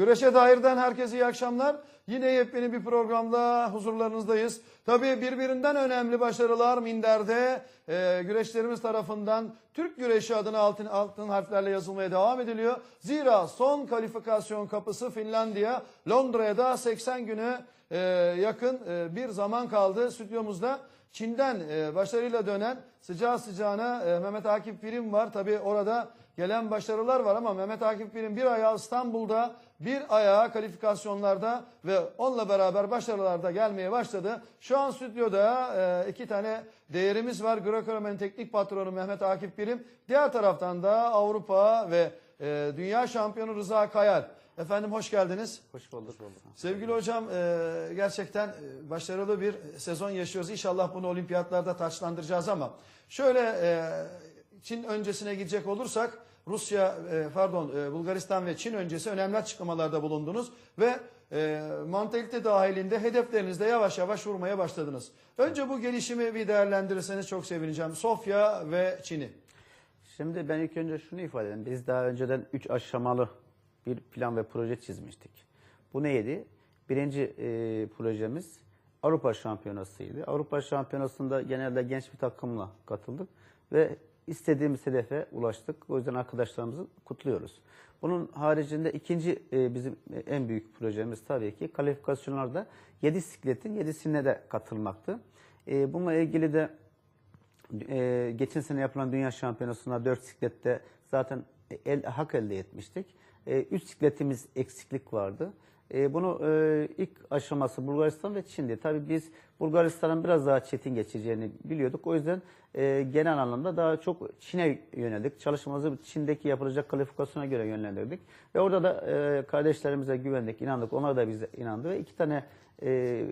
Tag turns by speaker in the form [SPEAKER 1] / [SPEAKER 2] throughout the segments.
[SPEAKER 1] Güreşe dairden herkese iyi akşamlar. Yine yepyeni bir programda huzurlarınızdayız. Tabii birbirinden önemli başarılar Minder'de e, güreşlerimiz tarafından Türk güreşi adına altın, altın harflerle yazılmaya devam ediliyor. Zira son kalifikasyon kapısı Finlandiya, Londra'ya da 80 güne e, yakın e, bir zaman kaldı. Stüdyomuzda Çin'den e, başarıyla dönen sıcağı sıcağına e, Mehmet Akif Pirim var. Tabii orada gelen başarılar var ama Mehmet Akif Pirim bir ayağı İstanbul'da, bir ayağı kalifikasyonlarda ve onunla beraber başarılarda gelmeye başladı. Şu an stüdyoda e, iki tane değerimiz var. Greco-Roman teknik patronu Mehmet Akif Pirim. Diğer taraftan da Avrupa ve e, dünya şampiyonu Rıza Kayal. Efendim hoş geldiniz.
[SPEAKER 2] Hoş bulduk.
[SPEAKER 1] Sevgili hocam e, gerçekten e, başarılı bir sezon yaşıyoruz. İnşallah bunu olimpiyatlarda taçlandıracağız ama şöyle e, Çin öncesine gidecek olursak Rusya e, pardon e, Bulgaristan ve Çin öncesi önemli açıklamalarda bulundunuz ve e, mantalite dahilinde hedeflerinizde yavaş yavaş vurmaya başladınız. Önce bu gelişimi bir değerlendirirseniz çok sevineceğim. Sofya ve Çin'i.
[SPEAKER 2] Şimdi ben ilk önce şunu ifade edeyim. Biz daha önceden 3 aşamalı bir plan ve proje çizmiştik. Bu neydi? Birinci e, projemiz Avrupa Şampiyonası'ydı. Avrupa Şampiyonası'nda genelde genç bir takımla katıldık ve istediğimiz hedefe ulaştık. O yüzden arkadaşlarımızı kutluyoruz. Bunun haricinde ikinci e, bizim en büyük projemiz tabii ki kalifikasyonlarda 7 sikletin 7'sine de katılmaktı. E, bununla ilgili de e, geçen sene yapılan Dünya Şampiyonası'nda 4 siklette zaten el, hak elde etmiştik. 3 sikletimiz eksiklik vardı. E, bunu e, ilk aşaması Bulgaristan ve Çin'di. Tabii biz Bulgaristan'ın biraz daha çetin geçeceğini biliyorduk. O yüzden e, genel anlamda daha çok Çin'e yöneldik. Çalışmamızı Çin'deki yapılacak kalifikasyona göre yönlendirdik. Ve orada da e, kardeşlerimize güvendik, inandık. Onlar da bize inandı ve iki tane e,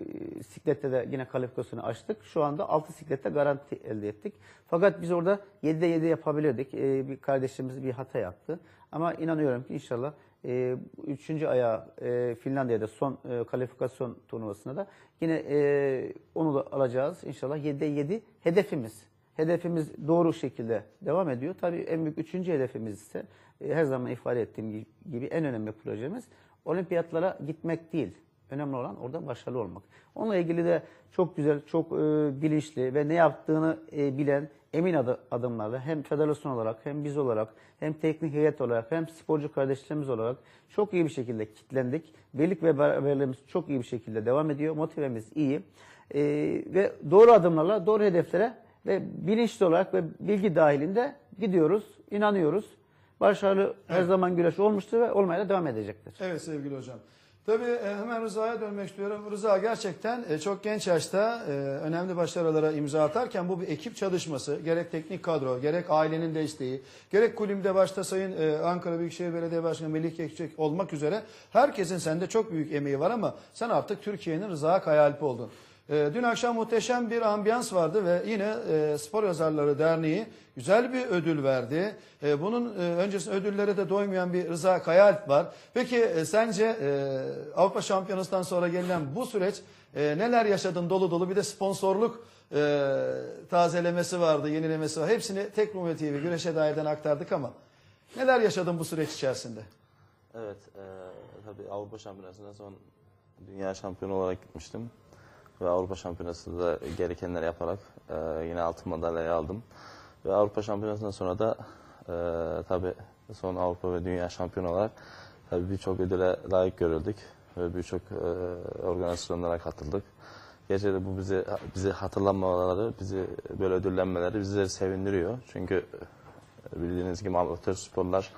[SPEAKER 2] siklette de yine kalifikasyonu açtık. Şu anda 6 siklette garanti elde ettik. Fakat biz orada 7'de 7 yapabilirdik. E, bir kardeşimiz bir hata yaptı. Ama inanıyorum ki inşallah e, üçüncü ayağı e, Finlandiya'da son e, kalifikasyon turnuvasında da yine e, onu da alacağız. İnşallah 7'de 7 hedefimiz. Hedefimiz doğru şekilde devam ediyor. Tabii en büyük üçüncü hedefimiz ise e, her zaman ifade ettiğim gibi en önemli projemiz olimpiyatlara gitmek değil. Önemli olan orada başarılı olmak. Onunla ilgili de çok güzel, çok e, bilinçli ve ne yaptığını e, bilen emin adı, adımlarla hem federasyon olarak hem biz olarak hem teknik heyet olarak hem sporcu kardeşlerimiz olarak çok iyi bir şekilde kitlendik. Birlik ve beraberliğimiz çok iyi bir şekilde devam ediyor. Motivemiz iyi. E, ve doğru adımlarla doğru hedeflere ve bilinçli olarak ve bilgi dahilinde gidiyoruz, inanıyoruz. Başarılı her zaman güreş olmuştur ve olmaya da devam edecektir.
[SPEAKER 1] Evet sevgili hocam. Tabii e, hemen Rıza'ya dönmek istiyorum. Rıza gerçekten e, çok genç yaşta e, önemli başarılara imza atarken bu bir ekip çalışması. Gerek teknik kadro, gerek ailenin desteği, gerek kulüpte başta Sayın Ankara Büyükşehir Belediye Başkanı Melih Kekçek olmak üzere herkesin sende çok büyük emeği var ama sen artık Türkiye'nin Rıza Kayalpi oldun. E, Dün akşam muhteşem bir ambiyans vardı ve yine e, Spor Yazarları Derneği güzel bir ödül verdi. E, bunun e, öncesinde ödüllere de doymayan bir Rıza Kayalp var. Peki sence e, Avrupa Şampiyonası'ndan sonra gelinen bu süreç neler yaşadın dolu dolu bir de sponsorluk tazelemesi vardı, yenilemesi var. Hepsini tek Rumeli TV Güreşe Dair'den aktardık ama neler yaşadın bu süreç içerisinde?
[SPEAKER 3] Evet, e, tabii Avrupa Şampiyonası'na son dünya şampiyonu olarak gitmiştim. Ve Avrupa Şampiyonası'nda da gerekenleri yaparak e, yine altın madalyayı aldım. Ve Avrupa Şampiyonası'ndan sonra da e, tabii son Avrupa ve dünya şampiyonu olarak tabii birçok ödüle layık görüldük. Ve birçok e, organizasyonlara katıldık. Gerçekten bu bizi bizi hatırlanmaları, bizi böyle ödüllenmeleri bizleri sevindiriyor. Çünkü e, bildiğiniz gibi amatör sporlar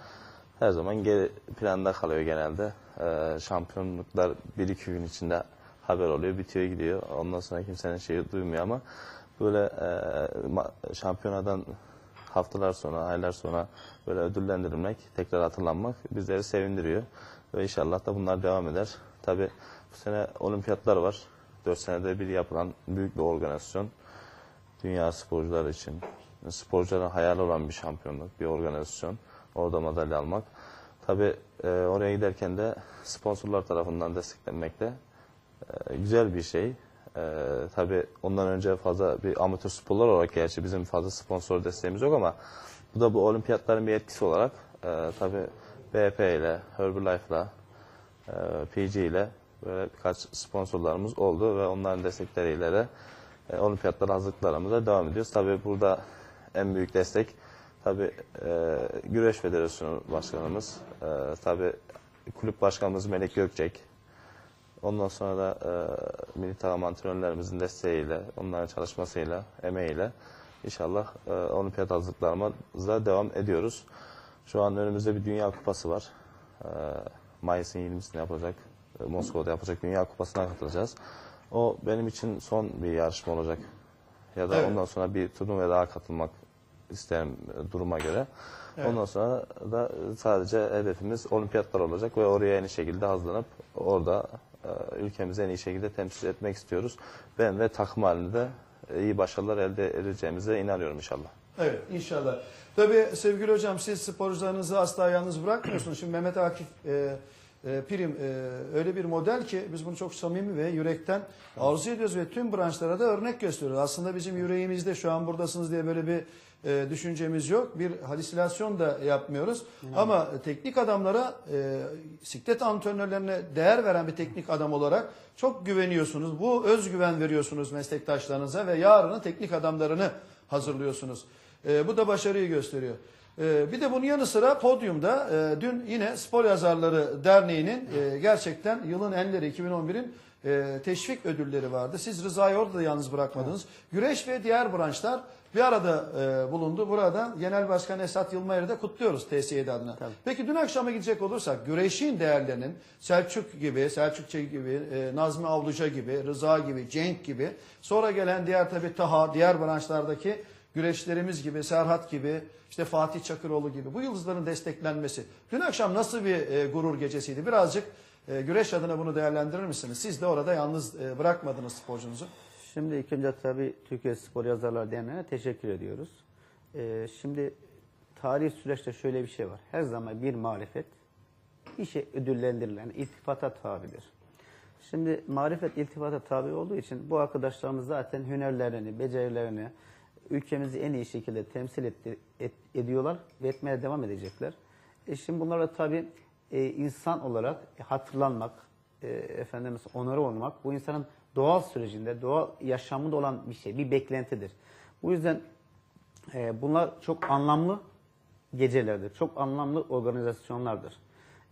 [SPEAKER 3] her zaman geri planda kalıyor genelde. Ee, şampiyonluklar bir iki gün içinde haber oluyor, bitiyor gidiyor. Ondan sonra kimsenin şeyi duymuyor ama böyle e, şampiyonadan haftalar sonra, aylar sonra böyle ödüllendirilmek, tekrar hatırlanmak bizleri sevindiriyor. Ve inşallah da bunlar devam eder. Tabi bu sene olimpiyatlar var. 4 senede bir yapılan büyük bir organizasyon. Dünya sporcular için, sporcuların hayali olan bir şampiyonluk, bir organizasyon. Orada madalya almak. Tabi oraya giderken de sponsorlar tarafından desteklenmek de e, güzel bir şey. E, tabii ondan önce fazla bir amatör sporlar olarak gerçi bizim fazla sponsor desteğimiz yok ama bu da bu olimpiyatların bir etkisi olarak e, tabii BP ile, Herbalife'la e, PG ile böyle birkaç sponsorlarımız oldu ve onların destekleriyle de e, olimpiyatlara hazırlıklarımıza devam ediyoruz. Tabii burada en büyük destek tabii e, Güreş Federasyonu Başkanımız, e, tabii kulüp başkanımız Melek Gökçek, Ondan sonra da e, milli takım antrenörlerimizin desteğiyle, onların çalışmasıyla, emeğiyle inşallah e, olimpiyat hazırlıklarımıza devam ediyoruz. Şu an önümüzde bir Dünya Kupası var. E, Mayıs'ın 20'sinde yapılacak, e, Moskova'da yapacak Dünya Kupası'na katılacağız. O benim için son bir yarışma olacak. Ya da
[SPEAKER 1] Evet.
[SPEAKER 3] ondan sonra bir turnuvaya daha katılmak isterim e, duruma göre. Ondan sonra da sadece hedefimiz olimpiyatlar olacak ve oraya en iyi şekilde hazırlanıp orada e, ülkemizi en iyi şekilde temsil etmek istiyoruz. Ben ve takım halinde e, iyi başarılar elde edeceğimize inanıyorum inşallah.
[SPEAKER 1] Evet inşallah. Tabii sevgili hocam siz sporcularınızı asla yalnız bırakmıyorsunuz. Şimdi Mehmet Akif e, e, Prim e, öyle bir model ki biz bunu çok samimi ve yürekten arzu ediyoruz ve tüm branşlara da örnek gösteriyoruz. Aslında bizim yüreğimizde şu an buradasınız diye böyle bir e, düşüncemiz yok. Bir halüsinasyon da yapmıyoruz. Ama teknik adamlara, e, siklet antrenörlerine değer veren bir teknik adam olarak çok güveniyorsunuz. Bu özgüven veriyorsunuz meslektaşlarınıza ve yarının teknik adamlarını hazırlıyorsunuz. E, bu da başarıyı gösteriyor. E, bir de bunun yanı sıra podyumda e, dün yine Spor Yazarları Derneği'nin e, gerçekten yılın enleri 2011'in e, teşvik ödülleri vardı. Siz Rıza'yı orada da yalnız bırakmadınız. Güreş ve diğer branşlar bir arada e, bulundu. Burada Genel Başkan Esat Yılmayır'ı da kutluyoruz TSİD adına. Peki dün akşama gidecek olursak güreşin değerlerinin Selçuk gibi, Selçukçe gibi, e, Nazmi Avluca gibi, Rıza gibi, Cenk gibi sonra gelen diğer tabi Taha, diğer branşlardaki güreşlerimiz gibi, Serhat gibi, işte Fatih Çakıroğlu gibi bu yıldızların desteklenmesi. Dün akşam nasıl bir e, gurur gecesiydi? Birazcık e, güreş adına bunu değerlendirir misiniz? Siz de orada yalnız e, bırakmadınız sporcunuzu.
[SPEAKER 2] Şimdi ilk önce tabii Türkiye Spor Yazarlar Derneği'ne teşekkür ediyoruz. Ee, şimdi tarihi süreçte şöyle bir şey var. Her zaman bir marifet işe ödüllendirilen iltifata tabidir. Şimdi marifet iltifata tabi olduğu için bu arkadaşlarımız zaten hünerlerini, becerilerini ülkemizi en iyi şekilde temsil etti, et- ediyorlar ve etmeye devam edecekler. E şimdi bunlarla tabii e, insan olarak hatırlanmak, e, efendimiz onarı olmak bu insanın doğal sürecinde, doğal yaşamında olan bir şey, bir beklentidir. Bu yüzden e, bunlar çok anlamlı gecelerdir, çok anlamlı organizasyonlardır.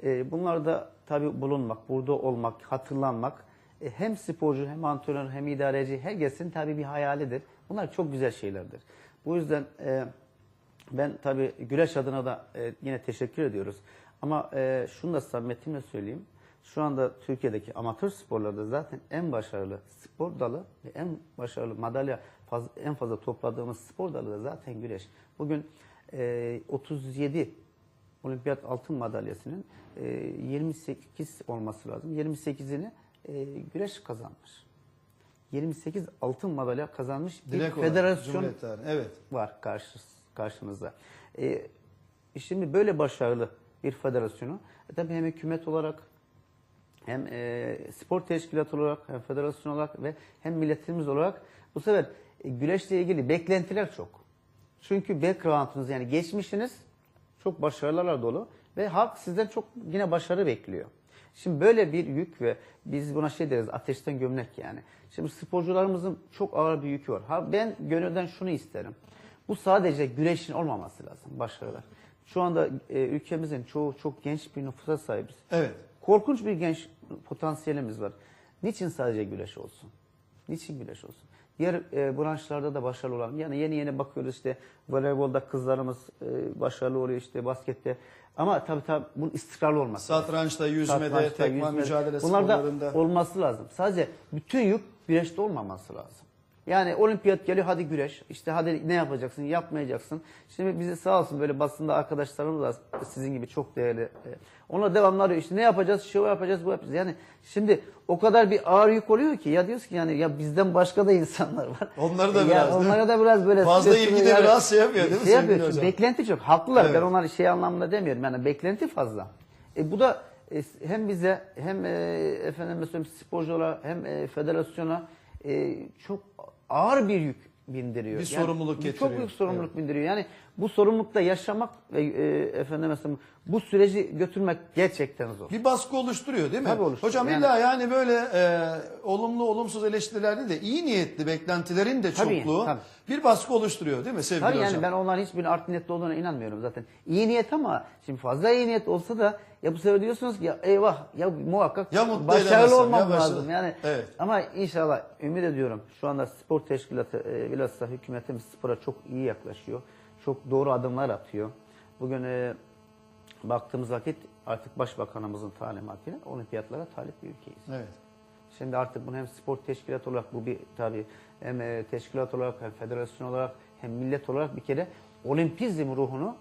[SPEAKER 2] E, bunlarda tabii bulunmak, burada olmak, hatırlanmak e, hem sporcu hem antrenör hem idareci herkesin tabii bir hayalidir. Bunlar çok güzel şeylerdir. Bu yüzden e, ben tabii güreş adına da e, yine teşekkür ediyoruz. Ama e, şunu da samimiyetimle söyleyeyim. Şu anda Türkiye'deki amatör sporlarda zaten en başarılı spor dalı ve en başarılı madalya faz- en fazla topladığımız spor dalı da zaten güreş. Bugün e, 37 olimpiyat altın madalyasının e, 28 olması lazım. 28'ini e, güreş kazanmış. 28 altın madalya kazanmış bir
[SPEAKER 1] olarak,
[SPEAKER 2] federasyon
[SPEAKER 1] Cumhuriyet. Evet.
[SPEAKER 2] var karşı, karşımızda. E, şimdi böyle başarılı bir federasyonu e, tabii hem hükümet olarak hem e, spor teşkilatı olarak hem federasyon olarak ve hem milletimiz olarak bu sefer e, güreşle ilgili beklentiler çok. Çünkü background'unuz yani geçmişiniz çok başarılarla dolu ve halk sizden çok yine başarı bekliyor. Şimdi böyle bir yük ve biz buna şey deriz ateşten gömlek yani. Şimdi sporcularımızın çok ağır bir yükü var. Ha ben gönülden şunu isterim. Bu sadece güreşin olmaması lazım başarılar. Şu anda e, ülkemizin çoğu çok genç bir nüfusa sahibiz.
[SPEAKER 1] Evet.
[SPEAKER 2] Korkunç bir genç potansiyelimiz var. Niçin sadece güreş olsun? Niçin güreş olsun? Diğer e, branşlarda da başarılı olalım. Yani yeni yeni bakıyoruz işte voleybolda kızlarımız e, başarılı oluyor işte baskette. Ama tabii tabii bunun istikrarlı olması lazım.
[SPEAKER 1] Satrançta, yüzmede,
[SPEAKER 2] Satrançta,
[SPEAKER 1] tekman
[SPEAKER 2] yüzmede.
[SPEAKER 1] mücadele
[SPEAKER 2] Bunlar da olması lazım. Sadece bütün yük güreşte olmaması lazım. Yani olimpiyat geliyor hadi güreş. İşte hadi ne yapacaksın? Yapmayacaksın. Şimdi bize sağ olsun böyle basında arkadaşlarımız var. Sizin gibi çok değerli. e, Onlar devamlı arıyor. İşte ne yapacağız? Şu yapacağız, bu yapacağız. Yani şimdi o kadar bir ağır yük oluyor ki ya diyoruz ki yani ya bizden başka da insanlar var.
[SPEAKER 1] Onları da
[SPEAKER 2] Ya
[SPEAKER 1] biraz, değil mi?
[SPEAKER 2] Onlara da biraz böyle
[SPEAKER 1] Fazla ilgi de biraz şey yapıyor, değil mi
[SPEAKER 2] Şey yapıyor.
[SPEAKER 1] hocam?
[SPEAKER 2] Beklenti çok. Haklılar.
[SPEAKER 1] Evet.
[SPEAKER 2] Ben onları şey anlamında demiyorum. Yani beklenti fazla. E bu da e, hem bize hem e, efendim mesela sporculara hem e, federasyona e, çok ağır bir yük bindiriyor.
[SPEAKER 1] Bir sorumluluk getiriyor.
[SPEAKER 2] Çok büyük sorumluluk bindiriyor. Yani bu sorumlulukta yaşamak ve e, efendim mesela bu süreci götürmek gerçekten zor.
[SPEAKER 1] Bir baskı oluşturuyor değil mi?
[SPEAKER 2] Tabii oluşturuyor.
[SPEAKER 1] Hocam
[SPEAKER 2] Yani-
[SPEAKER 1] illa yani böyle e, olumlu olumsuz eleştiriler değil de iyi niyetli beklentilerin de
[SPEAKER 2] Tabii,
[SPEAKER 1] çokluğu
[SPEAKER 2] tabii.
[SPEAKER 1] bir baskı oluşturuyor değil mi sevgili
[SPEAKER 2] Tabii
[SPEAKER 1] hocam?
[SPEAKER 2] yani ben onların hiçbirinin art niyetli olduğuna inanmıyorum zaten. İyi niyet ama şimdi fazla iyi niyet olsa da ya bu sefer diyorsunuz ki ya eyvah ya muhakkak
[SPEAKER 1] Ya
[SPEAKER 2] başarılı olmam
[SPEAKER 1] ya başarılı-
[SPEAKER 2] lazım. Yani
[SPEAKER 1] Evet.
[SPEAKER 2] ama inşallah ümit ediyorum şu anda spor teşkilatı e, bilhassa hükümetimiz spora çok iyi yaklaşıyor. Çok doğru adımlar atıyor. Bugün e, baktığımız vakit artık başbakanımızın talimatıyla olimpiyatlara talip bir ülkeyiz.
[SPEAKER 1] Evet.
[SPEAKER 2] Şimdi artık bunu hem spor teşkilatı olarak bu bir tabii hem e, teşkilat olarak hem federasyon olarak hem millet olarak bir kere olimpizm ruhunu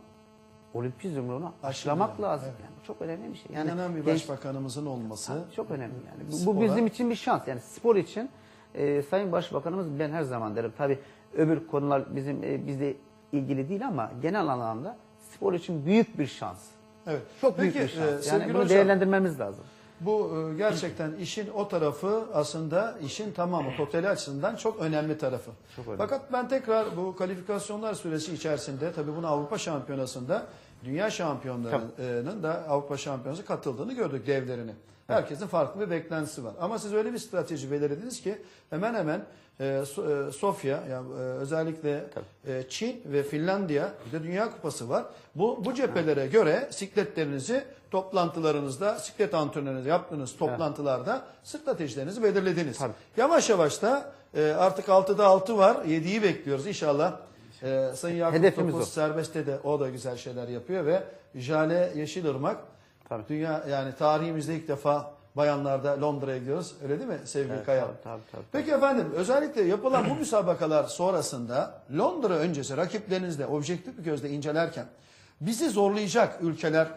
[SPEAKER 2] olimpizm ruhunu aşılamak
[SPEAKER 1] Aşılıyor,
[SPEAKER 2] lazım.
[SPEAKER 1] evet.
[SPEAKER 2] Yani bu çok önemli bir şey. Yani
[SPEAKER 1] İnanan bir başbakanımızın olması.
[SPEAKER 2] çok önemli yani. Bu,
[SPEAKER 1] Spora-
[SPEAKER 2] bu bizim için bir şans. Yani spor için e, Sayın Başbakanımız ben her zaman derim. Tabii öbür konular bizim e, bizle ilgili değil ama genel anlamda spor için büyük bir şans.
[SPEAKER 1] Evet.
[SPEAKER 2] Çok büyük
[SPEAKER 1] Peki,
[SPEAKER 2] bir şans.
[SPEAKER 1] e,
[SPEAKER 2] yani
[SPEAKER 1] sevgili
[SPEAKER 2] bunu
[SPEAKER 1] hocam,
[SPEAKER 2] değerlendirmemiz lazım.
[SPEAKER 1] Bu e, gerçekten işin o tarafı aslında işin tamamı totali açısından çok önemli tarafı.
[SPEAKER 2] Çok önemli.
[SPEAKER 1] Fakat ben tekrar bu kalifikasyonlar süresi içerisinde tabii bunu Avrupa Şampiyonası'nda dünya şampiyonlarının da Avrupa Şampiyonası katıldığını gördük devlerini. Herkesin farklı bir beklentisi var. Ama siz öyle bir strateji belirlediniz ki hemen hemen e, So- e, Sofya yani e, özellikle e, Çin ve Finlandiya bir de Dünya Kupası var. Bu bu cephelere göre sikletlerinizi toplantılarınızda, siklet antrenörünüzü yaptığınız toplantılarda stratejilerinizi belirlediniz. Yavaş yavaş da e, artık 6'da 6 var. 7'yi bekliyoruz inşallah. E, Sayın Yakup
[SPEAKER 2] Hedefimiz
[SPEAKER 1] Topuz
[SPEAKER 2] o.
[SPEAKER 1] serbestte de o da güzel şeyler yapıyor ve Jale Yeşilırmak
[SPEAKER 2] Tabii.
[SPEAKER 1] dünya yani tarihimizde ilk defa bayanlarda Londra'ya gidiyoruz. Öyle değil mi sevgili
[SPEAKER 2] Evet,
[SPEAKER 1] Kaya?
[SPEAKER 2] tabii, tabii, tabii.
[SPEAKER 1] Peki efendim özellikle yapılan bu müsabakalar sonrasında Londra öncesi rakiplerinizle objektif bir gözle incelerken bizi zorlayacak ülkeler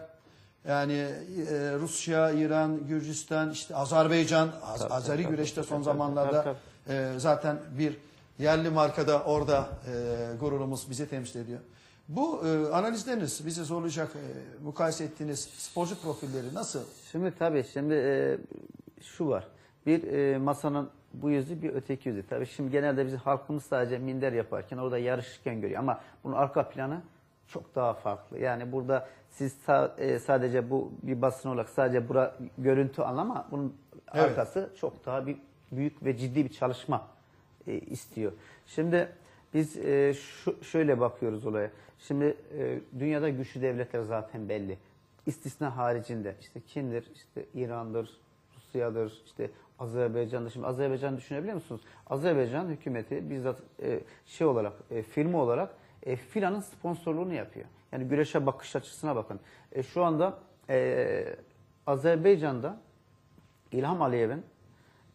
[SPEAKER 1] yani e, Rusya, İran, Gürcistan, işte Azerbaycan, Az-
[SPEAKER 2] Tabii,
[SPEAKER 1] Azeri
[SPEAKER 2] tabii,
[SPEAKER 1] güreşte
[SPEAKER 2] tabii,
[SPEAKER 1] son
[SPEAKER 2] tabii,
[SPEAKER 1] zamanlarda
[SPEAKER 2] tabii,
[SPEAKER 1] e, zaten bir yerli markada orada e, gururumuz bizi temsil ediyor. Bu e, analizleriniz bizi zorlayacak e, mukayese ettiğiniz sporcu profilleri nasıl?
[SPEAKER 2] Şimdi tabii şimdi e, şu var. Bir e, masanın bu yüzü bir öteki yüzü. Tabii şimdi genelde bizim halkımız sadece minder yaparken orada yarışırken görüyor. Ama bunun arka planı çok daha farklı. Yani burada siz sa- e, sadece bu bir basın olarak sadece bura görüntü anlama bunun
[SPEAKER 1] Evet.
[SPEAKER 2] arkası çok daha bir büyük ve ciddi bir çalışma e, istiyor. Şimdi biz e, şu, şöyle bakıyoruz olaya. Şimdi e, dünyada güçlü devletler zaten belli. İstisna haricinde işte kimdir? İşte İran'dır, Rusya'dır, işte Azerbaycan'dır. Şimdi Azerbaycan düşünebiliyor musunuz? Azerbaycan hükümeti bizzat e, şey olarak, e, firma olarak e, filanın sponsorluğunu yapıyor. Yani güreşe bakış açısına bakın. E, şu anda e, Azerbaycan'da İlham Aliyev'in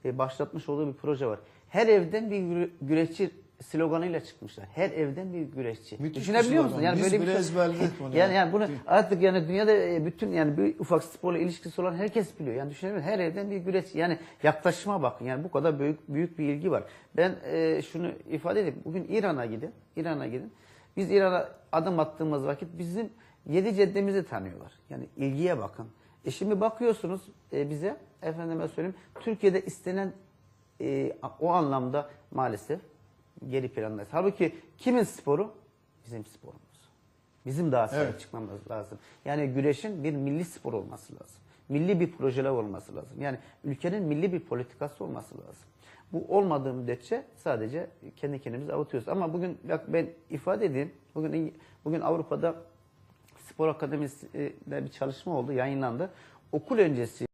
[SPEAKER 2] e, başlatmış olduğu bir proje var. Her evden bir güre- güreşçi sloganıyla çıkmışlar. Her evden bir güreşçi.
[SPEAKER 1] Müthiş
[SPEAKER 2] Düşünebiliyor musun? Yani
[SPEAKER 1] Biz
[SPEAKER 2] böyle bir
[SPEAKER 1] ezberledik bunu
[SPEAKER 2] Yani,
[SPEAKER 1] yani.
[SPEAKER 2] bunu artık yani dünyada e, bütün yani bir ufak sporla ilişkisi olan herkes biliyor. Yani düşünebiliyor? Her evden bir güreşçi. Yani yaklaşıma bakın. Yani bu kadar büyük büyük bir ilgi var. Ben e, şunu ifade edeyim. Bugün İran'a gidin. İran'a gidin. Biz İran'a adım attığımız vakit bizim yedi ceddemizi tanıyorlar. Yani ilgiye bakın. E şimdi bakıyorsunuz e, bize efendime söyleyeyim Türkiye'de istenen e, o anlamda maalesef geri plandayız. Halbuki kimin sporu? Bizim sporumuz. Bizim daha sahip
[SPEAKER 1] Evet.
[SPEAKER 2] çıkmamız lazım. Yani güreşin bir milli spor olması lazım. Milli bir projeler olması lazım. Yani ülkenin milli bir politikası olması lazım. Bu olmadığı müddetçe sadece kendi kendimizi avutuyoruz. Ama bugün bak ben ifade edeyim. Bugün bugün Avrupa'da spor akademisinde bir çalışma oldu, yayınlandı. Okul öncesi